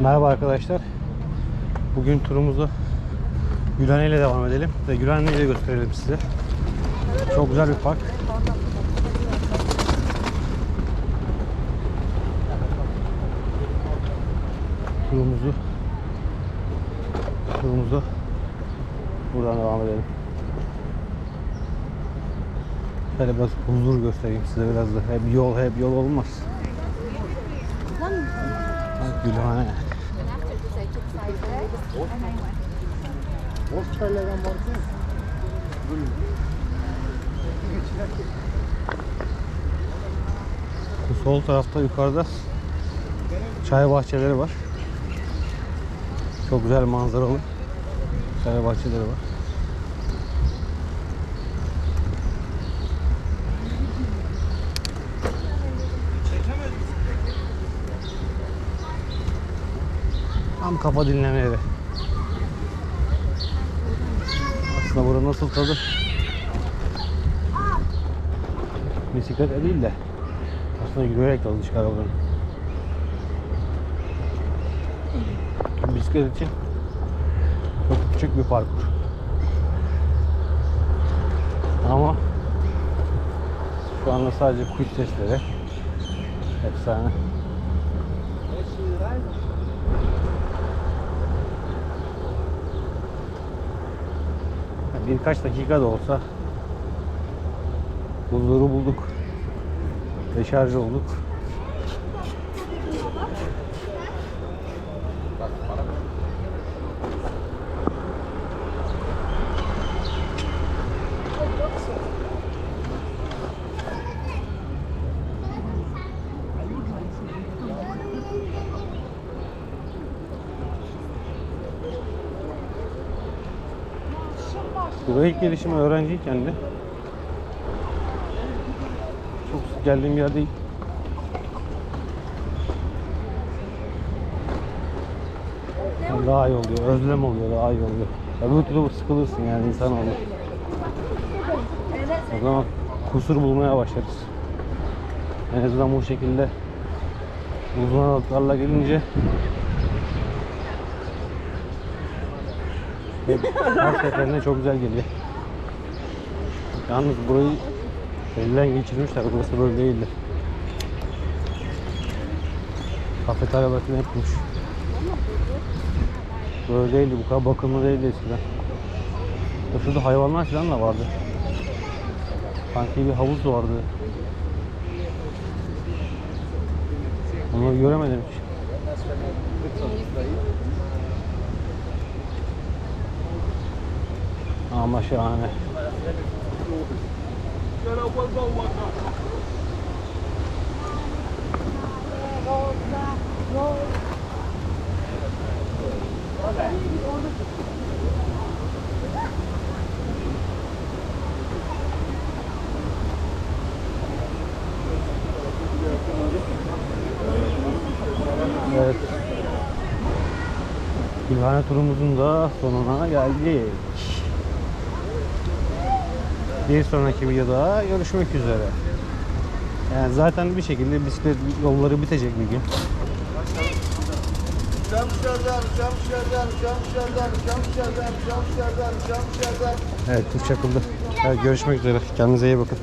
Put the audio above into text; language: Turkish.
Merhaba arkadaşlar. Bugün turumuzu Gülhane ile devam edelim ve Gülhane ile gösterelim size. Çok güzel bir park. Turumuzu turumuzu buradan devam edelim. Şöyle biraz huzur göstereyim size biraz da. Hep yol hep yol olmaz. Gülhane. Bu sol tarafta yukarıda çay bahçeleri var. Çok güzel manzaralı çay bahçeleri var. Tam kafa dinleme yeri. Aslında burada nasıl tadı? Bisikletle değil de aslında yürüyerek tadı çıkar buranın. Bisiklet için çok küçük bir parkur. Ama şu anda sadece kuş sesleri efsane. Birkaç dakika da olsa huzuru bulduk. Deşarj olduk. Buraya ilk gelişim öğrenciyken de çok geldiğim yer değil. Daha iyi oluyor, özlem oluyor, daha iyi oluyor. Öbür türlü sıkılırsın yani insan olur. O zaman kusur bulmaya başlarız. En azından bu şekilde uzun aralıklarla gelince her seferinde çok güzel geliyor. Yalnız burayı elden geçirmişler. Burası böyle değildi. Kafeterya bakın hepmiş. Böyle değildi. Bu kadar bakımlı değildi eskiden. Ya Şurada hayvanlar falan da vardı. Sanki bir havuz vardı. Onları göremedim hiç. Ama şahane. Evet. Gülhane turumuzun da sonuna geldik. Bir sonraki videoda görüşmek üzere. Yani zaten bir şekilde bisiklet yolları bitecek bir gün. Evet, bu çakıldı. Evet, görüşmek üzere. Kendinize iyi bakın.